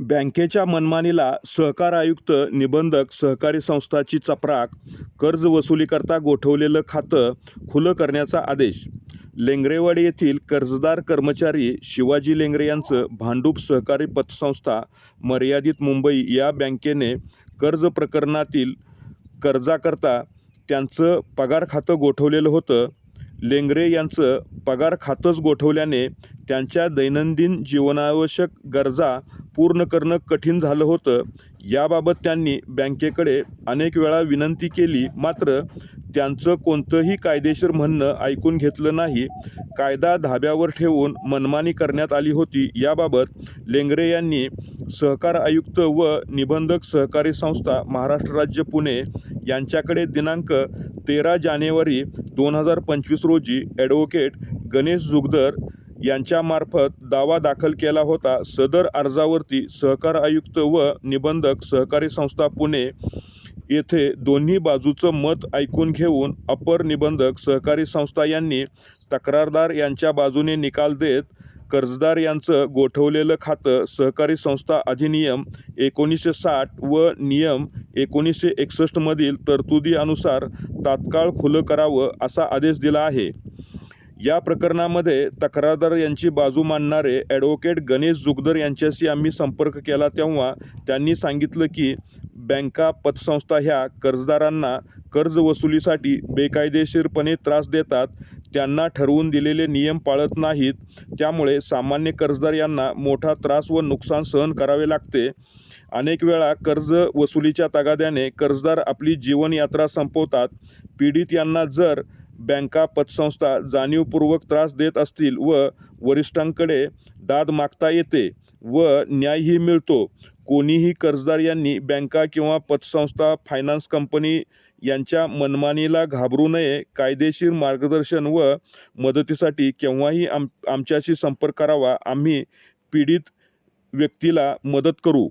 बँकेच्या मनमानीला सहकार आयुक्त निबंधक सहकारी संस्थाची चपराक कर्ज वसुलीकरता गोठवलेलं खातं खुलं करण्याचा आदेश. लेंगरेवाडी येथील कर्जदार कर्मचारी शिवाजी लेंगरे यांचं भांडूप सहकारी पतसंस्था मर्यादित मुंबई या बँकेने कर्ज प्रकरणातील कर्जाकरता त्यांचं पगार खातं गोठवलेलं होतं. लेंगरे यांचं पगार खातंच गोठवल्याने त्यांच्या दैनंदिन जीवनावश्यक गरजा पूर्ण करणं कठीण झालं होतं. याबाबत त्यांनी बँकेकडे अनेक वेळा विनंती केली मात्र त्यांचं कोणतंही कायदेशीर म्हणणं ऐकून घेतलं नाही. कायदा धाब्यावर ठेवून मनमानी करण्यात आली होती. याबाबत लेंगरे यांनी सहकार आयुक्त व निबंधक सहकारी संस्था महाराष्ट्र राज्य पुणे यांच्याकडे दिनांक तेरा जानेवारी दोन हजार पंचवीस रोजी ॲडव्होकेट गणेश जुगदर यांच्यामार्फत दावा दाखल केला होता. सदर अर्जावरती सहकार आयुक्त व निबंधक सहकारी संस्था पुणे येथे दोन्ही बाजूचं मत ऐकून घेऊन अपर निबंधक सहकारी संस्था यांनी तक्रारदार यांच्या बाजूने निकाल देत कर्जदार यांचं गोठवलेलं खातं सहकारी संस्था अधिनियम एकोणीसशे साठ व नियम एकोणीसशे एकसष्टमधील तरतुदीनुसार तात्काळ खुलं करावं असा आदेश दिला आहे. या प्रकरणामध्ये तक्रारदार यांची बाजू मांडणारे ॲडव्होकेट गणेश जुगदर यांच्याशी आम्ही संपर्क केला तेव्हा त्यांनी सांगितलं की बँका पतसंस्था ह्या कर्जदारांना कर्ज वसुलीसाठी बेकायदेशीरपणे त्रास देतात त्यांना ठरवून दिलेले नियम पाळत नाहीत त्यामुळे सामान्य कर्जदार यांना मोठा त्रास व नुकसान सहन करावे लागते. अनेक वेळा कर्ज वसुलीच्या तगाद्याने कर्जदार आपली जीवनयात्रा संपवतात पीडित यांना जर बँका पतसंस्था जाणीवपूर्वक त्रास देत असतील व वरिष्ठांकडे दाद मागता येते व न्यायही मिळतो. कोणीही कर्जदार यांनी बँका किंवा पतसंस्था फायनान्स कंपनी यांच्या मनमानीला घाबरू नये कायदेशीर मार्गदर्शन व मदतीसाठी केव्हाही आम आमच्याशी संपर्क करावा. आम्ही पीडित व्यक्तीला मदत करू.